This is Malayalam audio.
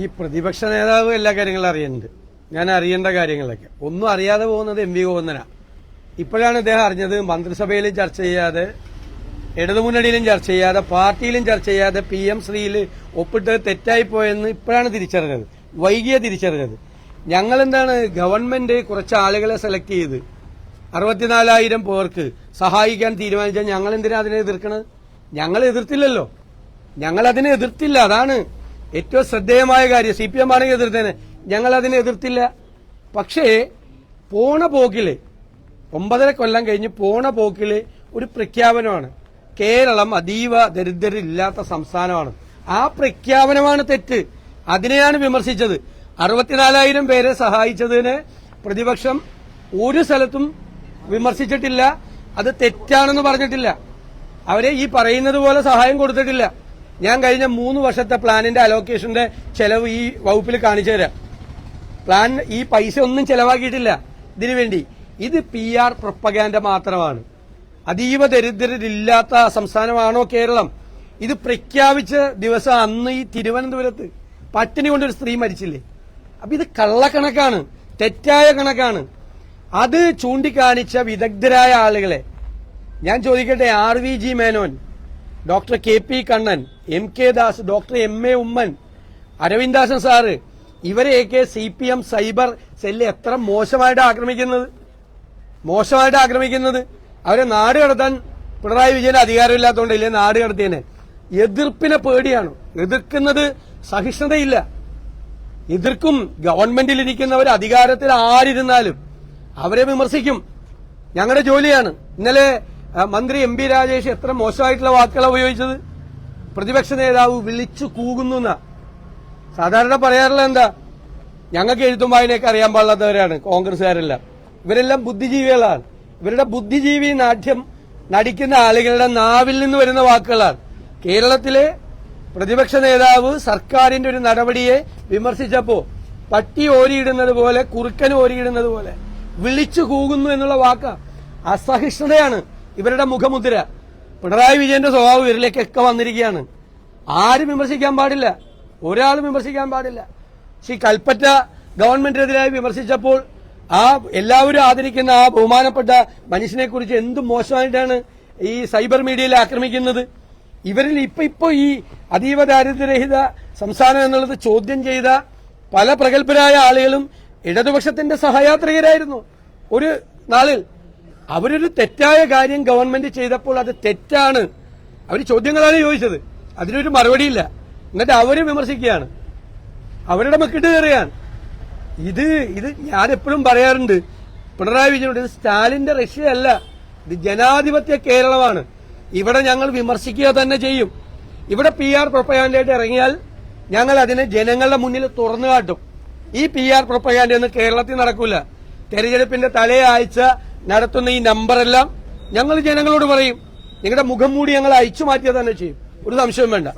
ഈ പ്രതിപക്ഷ നേതാവ് എല്ലാ കാര്യങ്ങളും അറിയുന്നുണ്ട്. ഞാൻ അറിയേണ്ട കാര്യങ്ങളൊക്കെ. ഒന്നും അറിയാതെ പോകുന്നത് എം വി ഗോവിന്ദന. ഇപ്പോഴാണ് അദ്ദേഹം അറിഞ്ഞത് മന്ത്രിസഭയിൽ ചർച്ച ചെയ്യാതെ ഇടതുമുന്നണിയിലും ചർച്ച ചെയ്യാതെ പാർട്ടിയിലും ചർച്ച ചെയ്യാതെ പി എം ശ്രീയിൽ ഒപ്പിട്ട് തെറ്റായി പോയെന്ന് ഇപ്പോഴാണ് തിരിച്ചറിഞ്ഞത്. വൈകിയ തിരിച്ചറിഞ്ഞത്. ഞങ്ങളെന്താണ് ഗവൺമെന്റ് കുറച്ച് ആളുകളെ സെലക്ട് ചെയ്ത് അറുപത്തിനാലായിരം പേർക്ക് സഹായിക്കാൻ തീരുമാനിച്ചാൽ ഞങ്ങൾ എന്തിനാ അതിനെ എതിർക്കണത്? ഞങ്ങൾ എതിർത്തില്ലല്ലോ. ഞങ്ങൾ അതിനെ എതിർത്തില്ല അതാണ്. ഏറ്റവും ശ്രദ്ധേയമായ കാര്യം സി പി എം ആണെങ്കിൽ എതിർത്തേനെ. ഞങ്ങൾ അതിനെ എതിർത്തില്ല. പക്ഷേ പോണ പോക്കിൽ ഒമ്പതര കൊല്ലം കഴിഞ്ഞ് പോണ പോക്കിൽ ഒരു പ്രഖ്യാപനമാണ്. കേരളം അതീവ ദരിദ്രരില്ലാത്ത സംസ്ഥാനമാണ്. ആ പ്രഖ്യാപനമാണ് തെറ്റ്. അതിനെയാണ് വിമർശിച്ചത്. അറുപത്തിനാലായിരം പേരെ സഹായിച്ചതിന് പ്രതിപക്ഷം ഒരു സ്ഥലത്തും വിമർശിച്ചിട്ടില്ല. അത് തെറ്റാണെന്ന് പറഞ്ഞിട്ടില്ല. അവരെ ഈ പറയുന്നത് പോലെ സഹായം കൊടുത്തിട്ടില്ല. ഞാൻ കഴിഞ്ഞ മൂന്ന് വർഷത്തെ പ്ലാനിന്റെ അലോക്കേഷന്റെ ചെലവ് ഈ വകുപ്പിൽ കാണിച്ചു തരാം. പ്ലാൻ ഈ പൈസ ഒന്നും ചെലവാക്കിയിട്ടില്ല. ഇതിനുവേണ്ടി ഇത് പി ആർ പ്രൊപ്പഗാൻഡ മാത്രമാണ്. അതീവ ദരിദ്രരില്ലാത്ത സംസ്ഥാനമാണോ കേരളം? ഇത് പ്രഖ്യാപിച്ച ദിവസം അന്ന് ഈ തിരുവനന്തപുരത്ത് പട്ടിണി കൊണ്ടൊരു സ്ത്രീ മരിച്ചില്ലേ? അപ്പൊ ഇത് കള്ളക്കണക്കാണ്. തെറ്റായ കണക്കാണ്. അത് ചൂണ്ടിക്കാണിച്ച വിദഗ്ധരായ ആളുകളെ. ഞാൻ ചോദിക്കട്ടെ R V G Menon doctor K P Kannan M K Das doctor M A Oommen Aravindasan sir ഇവരെയൊക്കെ C P M cyber cell എത്ര മോശമായിട്ട് ആക്രമിക്കുന്നത്? മോശമായിട്ട് ആക്രമിക്കുന്നത്? അവരെ നാട് കടത്താൻ പിണറായി വിജയന് അധികാരമില്ലാത്തതുകൊണ്ട് ഇല്ലേ നാട് കടത്തിയനെ? എതിർപ്പിനെ പേടിയാണ്. എതിർക്കുന്നത് സഹിഷ്ണുതയില്ല. എതിർക്കും ഗവൺമെന്റിൽ ഇരിക്കുന്നവർ അധികാരത്തിൽ ആരിരുന്നാലും അവരെ വിമർശിക്കും. ഞങ്ങളുടെ ജോലിയാണ്. ഇന്നലെ മന്ത്രി എം പി രാജേഷ് എത്ര മോശമായിട്ടുള്ള വാക്കുകളാണ് ഉപയോഗിച്ചത്? പ്രതിപക്ഷ നേതാവ് വിളിച്ചു കൂകുന്നു സാധാരണ പറയാറുള്ള എന്താ? ഞങ്ങൾക്ക് എഴുത്തും വായനയൊക്കെ അറിയാൻ പാടില്ലാത്തവരാണ് കോൺഗ്രസ്സുകാരെല്ലാം. ഇവരെല്ലാം ബുദ്ധിജീവികളാണ്. ഇവരുടെ ബുദ്ധിജീവി നാട്യം നടിക്കുന്ന ആളുകളുടെ നാവിൽ നിന്ന് വരുന്ന വാക്കുകളാണ്. കേരളത്തിലെ പ്രതിപക്ഷ നേതാവ് സർക്കാരിന്റെ ഒരു നടപടിയെ വിമർശിച്ചപ്പോ പട്ടി ഓരിയിടുന്നത് പോലെ കുറുക്കൻ ഓരിയിടുന്നത് പോലെ വിളിച്ചു കൂകുന്നു എന്നുള്ള വാക്ക്. അസഹിഷ്ണുതയാണ്. ഇവരുടെ മുഖമുദ്ര. പിണറായി വിജയന്റെ സ്വഭാവം ഇവരിലേക്കൊക്കെ വന്നിരിക്കുകയാണ്. ആരും വിമർശിക്കാൻ പാടില്ല. ഒരാളും വിമർശിക്കാൻ പാടില്ല. ശ്രീ കൽപ്പറ്റ ഗവൺമെന്റിനെതിരായി വിമർശിച്ചപ്പോൾ ആ എല്ലാവരും ആദരിക്കുന്ന ആ ബഹുമാനപ്പെട്ട മനുഷ്യനെ കുറിച്ച് എന്ത് മോശമായിട്ടാണ് ഈ സൈബർ മീഡിയയിൽ ആക്രമിക്കുന്നത്. ഇവരിൽ ഇപ്പൊ ഇപ്പൊ ഈ അതീവ ദാരിദ്ര്യരഹിത സംസ്ഥാനം എന്നുള്ളത് ചോദ്യം ചെയ്ത പല പ്രഗത്ഭരായ ആളുകളും ഇടതുപക്ഷത്തിന്റെ സഹയാത്രികരായിരുന്നു. ഒരു നാളിൽ അവരൊരു തെറ്റായ കാര്യം ഗവൺമെന്റ് ചെയ്തപ്പോൾ അത് തെറ്റാണ്. അവർ ചോദ്യങ്ങളാണ് ചോദിച്ചത്. അതിനൊരു മറുപടിയില്ല. എന്നിട്ട് അവർ വിമർശിക്കുകയാണ്. അവരുടെ മക്കിട്ട് കയറുകയാണ്. ഇത് ഇത് ഞാൻ എപ്പോഴും പറയാറുണ്ട്. പിണറായി വിജയനോട് ഇത് സ്റ്റാലിന്റെ റഷ്യ അല്ല ഇത് ജനാധിപത്യ കേരളമാണ്. ഇവിടെ ഞങ്ങൾ വിമർശിക്കുക തന്നെ ചെയ്യും. ഇവിടെ പി ആർ പ്രൊപ്പയാൻഡായിട്ട് ഇറങ്ങിയാൽ ഞങ്ങൾ അതിനെ ജനങ്ങളുടെ മുന്നിൽ തുറന്നു കാട്ടും. ഈ പി ആർ പ്രൊപ്പയാൻഡ ഒന്നും കേരളത്തിൽ നടക്കൂല. തെരഞ്ഞെടുപ്പിന്റെ തലേ ആഴ്ച നടത്തുന്ന ഈ നമ്പറെല്ലാം ഞങ്ങൾ ജനങ്ങളോട് പറയും. നിങ്ങളുടെ മുഖം മൂടി ഞങ്ങൾ അയച്ചു മാറ്റിയത് തന്നെ ചെയ്യും. ഒരു സംശയം വേണ്ട.